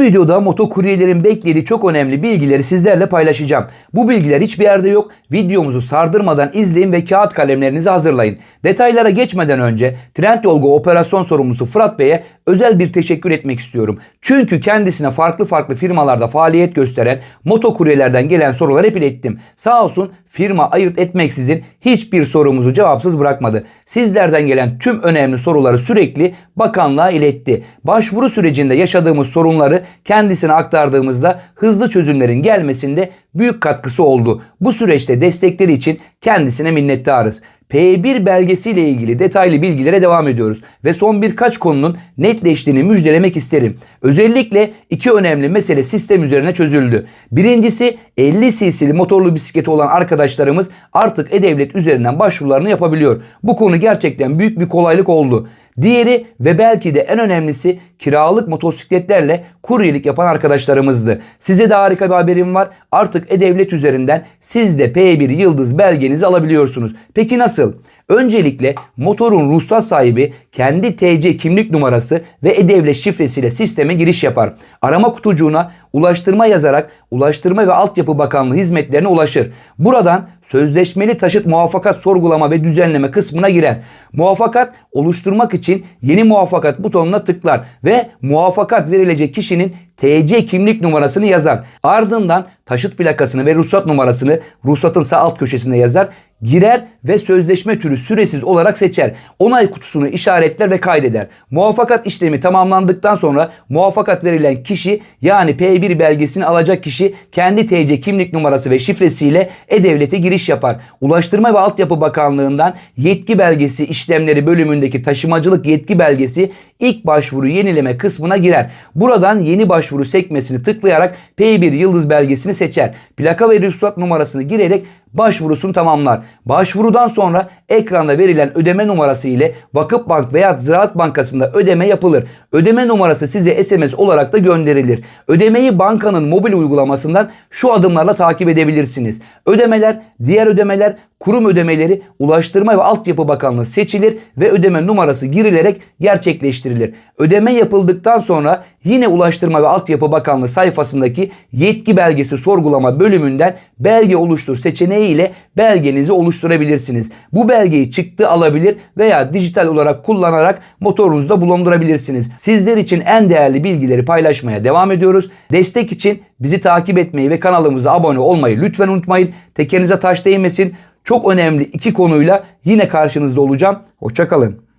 Bu videoda motokuryelerin beklediği çok önemli bilgileri sizlerle paylaşacağım. Bu bilgiler hiçbir yerde yok. Videomuzu sardırmadan izleyin ve kağıt kalemlerinizi hazırlayın. Detaylara geçmeden önce Trendyol operasyon sorumlusu Fırat Bey'e özel bir teşekkür etmek istiyorum. Çünkü kendisine farklı farklı firmalarda faaliyet gösteren motokuryelerden gelen soruları hep ilettim. Sağ olsun firma ayırt etmeksizin hiçbir sorumuzu cevapsız bırakmadı. Sizlerden gelen tüm önemli soruları sürekli bakanlığa iletti. Başvuru sürecinde yaşadığımız sorunları kendisine aktardığımızda hızlı çözümlerin gelmesinde büyük katkısı oldu. Bu süreçte destekleri için kendisine minnettarız. P1 belgesiyle ilgili detaylı bilgilere devam ediyoruz ve son birkaç konunun netleştiğini müjdelemek isterim. Özellikle iki önemli mesele sistem üzerine çözüldü. Birincisi 50 cc'li motorlu bisikleti olan arkadaşlarımız artık E-Devlet üzerinden başvurularını yapabiliyor. Bu konu gerçekten büyük bir kolaylık oldu. Diğeri ve belki de en önemlisi kiralık motosikletlerle kuryelik yapan arkadaşlarımızdı. Size de harika bir haberim var. Artık E-Devlet üzerinden siz de P1 Yıldız belgenizi alabiliyorsunuz. Peki nasıl? Öncelikle motorun ruhsat sahibi kendi TC kimlik numarası ve E-Devlet şifresiyle sisteme giriş yapar. Arama kutucuğuna ulaştırma yazarak Ulaştırma ve Altyapı Bakanlığı hizmetlerine ulaşır. Buradan sözleşmeli taşıt muvaffakat sorgulama ve düzenleme kısmına girer. Muvaffakat oluşturmak için yeni muvaffakat butonuna tıklar ve muvaffakat verilecek kişinin TC kimlik numarasını yazar. Ardından taşıt plakasını ve ruhsat numarasını ruhsatın sağ alt köşesine yazar. Girer ve sözleşme türü süresiz olarak seçer. Onay kutusunu işaretler ve kaydeder. Muvaffakat işlemi tamamlandıktan sonra muvaffakat verilen kişi yani P1 belgesini alacak kişi kendi TC kimlik numarası ve şifresiyle E-Devlet'e giriş yapar. Ulaştırma ve Altyapı Bakanlığı'ndan yetki belgesi işlemleri bölümündeki taşımacılık yetki belgesi ilk başvuru yenileme kısmına girer. Buradan yeni başvuru sekmesini tıklayarak P1 yıldız belgesini seçer. Plaka ve ruhsat numarasını girerek başvurusunu tamamlar. Başvurudan sonra ekranda verilen ödeme numarası ile Vakıfbank veya Ziraat Bankası'nda ödeme yapılır. Ödeme numarası size SMS olarak da gönderilir. Ödemeyi bankanın mobil uygulamasından şu adımlarla takip edebilirsiniz. Ödemeler, diğer ödemeler, kurum ödemeleri Ulaştırma ve Altyapı Bakanlığı seçilir ve ödeme numarası girilerek gerçekleştirilir. Ödeme yapıldıktan sonra yine Ulaştırma ve Altyapı Bakanlığı sayfasındaki yetki belgesi sorgulama bölümünden belge oluştur seçeneği ile belgenizi oluşturabilirsiniz. Bu belgeyi çıktı alabilir veya dijital olarak kullanarak motorunuzda bulundurabilirsiniz. Sizler için en değerli bilgileri paylaşmaya devam ediyoruz. Destek için bizi takip etmeyi ve kanalımıza abone olmayı lütfen unutmayın. Tekerinize taş değmesin. Çok önemli iki konuyla yine karşınızda olacağım. Hoşçakalın.